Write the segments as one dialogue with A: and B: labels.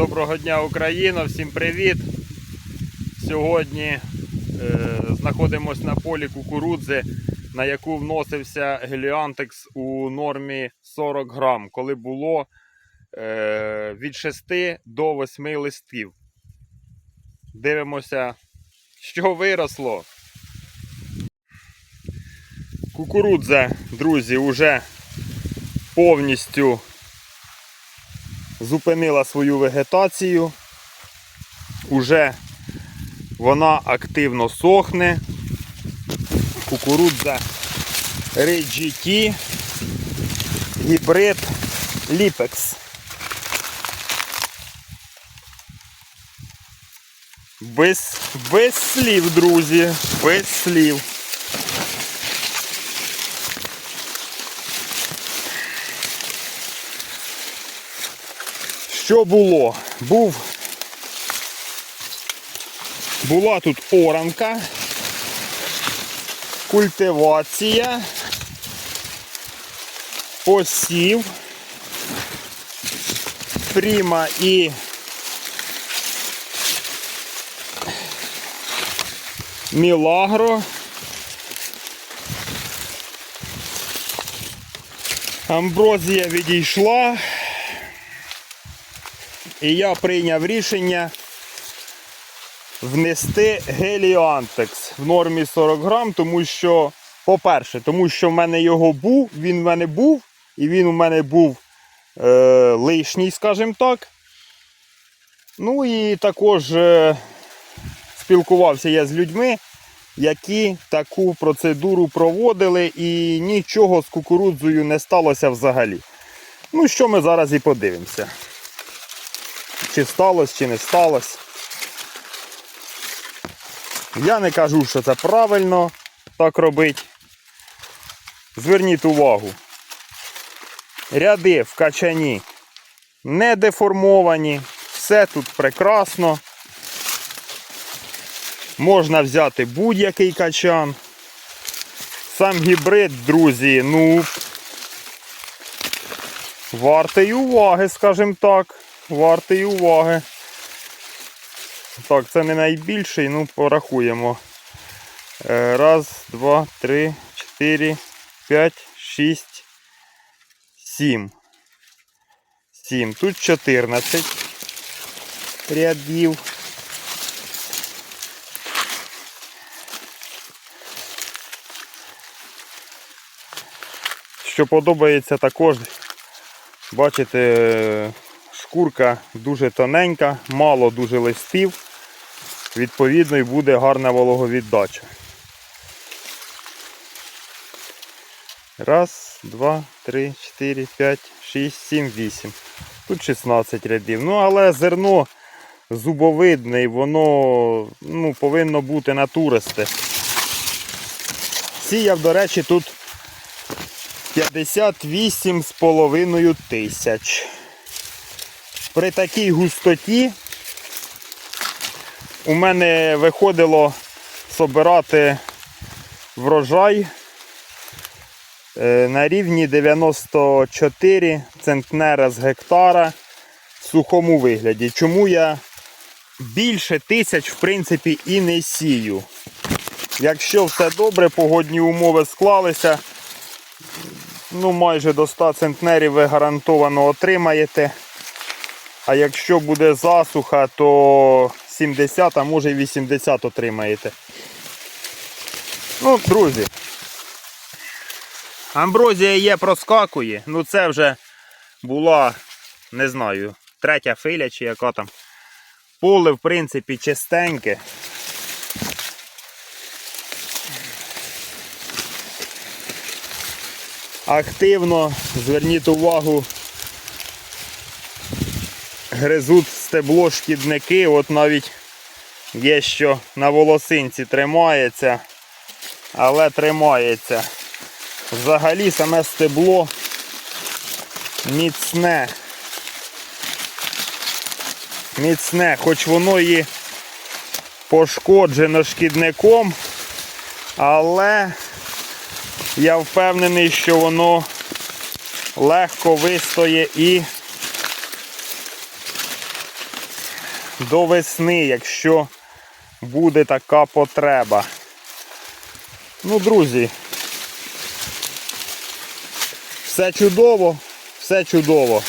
A: Доброго дня, Україна! Всім привіт! Сьогодні е, знаходимося на полі кукурудзи, на яку вносився геліантекс у нормі 40 грам, коли було е, від 6 до 8 листків. Дивимося, що виросло. Кукурудза, друзі, вже повністю зупинила свою вегетацію. Уже вона активно сохне. Кукурудза RGT, гібрид Lipex. Без, без слів, друзі, без слів. Що було? Був була тут оранка, культивація, посів, пріма і мілагро. Амброзія відійшла. І я прийняв рішення внести геліантекс в нормі 40 грам, тому що, по-перше, тому що в мене його був, він в мене був, і він у мене був е, лишній, скажімо так. Ну і також е, спілкувався я з людьми, які таку процедуру проводили, і нічого з кукурудзою не сталося взагалі. Ну, що ми зараз і подивимося чи сталося, чи не сталося. Я не кажу, що це правильно так робити. Зверніть увагу. Ряди в качані не деформовані, все тут прекрасно. Можна взяти будь-який качан. Сам гібрид, друзі, ну вартий уваги, скажімо так вартий уваги. Так, це не найбільший, ну порахуємо. Е, Раз, два, три, чотири, п'ять, шість, сім. Сім. Тут 14 рядів. Що подобається також, бачите, шкурка дуже тоненька, мало дуже листів, відповідно і буде гарна вологовіддача. Раз, два, три, чотири, п'ять, шість, сім, вісім. Тут 16 рядів. Ну, але зерно зубовидне воно ну, повинно бути натуристе. Сіяв, до речі, тут 58,5 тисяч при такій густоті у мене виходило собирати врожай е, на рівні 94 центнера з гектара в сухому вигляді. Чому я більше тисяч в принципі і не сію. Якщо все добре, погодні умови склалися, ну майже до 100 центнерів ви гарантовано отримаєте. А якщо буде засуха, то 70, а може і 80 отримаєте. Ну, друзі. Амброзія є, проскакує. Ну це вже була, не знаю, третя филя чи яка там. Поле, в принципі, чистеньке. Активно зверніть увагу гризуть стебло шкідники, от навіть є, що на волосинці тримається, але тримається. Взагалі саме стебло міцне. Міцне, хоч воно і пошкоджено шкідником, але я впевнений, що воно легко вистоє і до весни, якщо буде така потреба. Ну, друзі, все чудово, все чудово.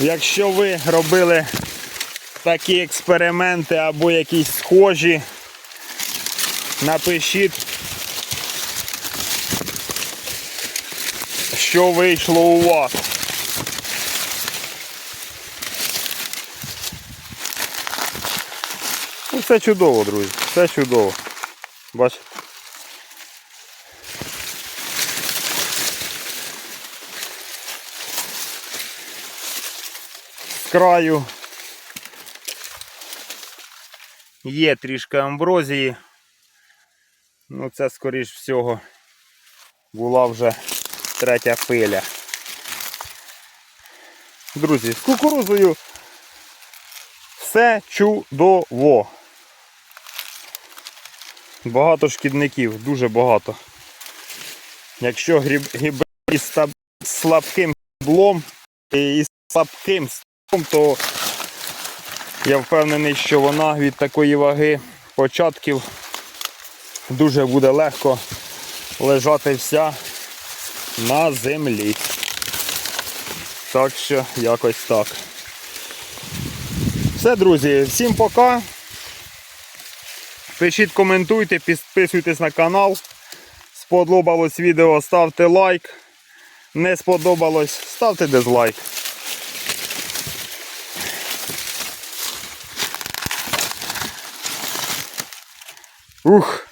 A: Якщо ви робили такі експерименти або якісь схожі, напишіть, що вийшло у вас. Ну, все чудово, друзі, все чудово. Бачите? З краю є трішки амброзії. Ну це скоріш всього була вже третя пиля. Друзі, з кукурузою все чудово. Багато шкідників, дуже багато. Якщо гібрид із слабким блом і слабким стом, то я впевнений, що вона від такої ваги початків дуже буде легко лежати вся на землі. Так що якось так. Все, друзі, всім пока. Пишіть, коментуйте, підписуйтесь на канал. Сподобалось відео, ставте лайк. Не сподобалось, ставте дизлайк. Ух!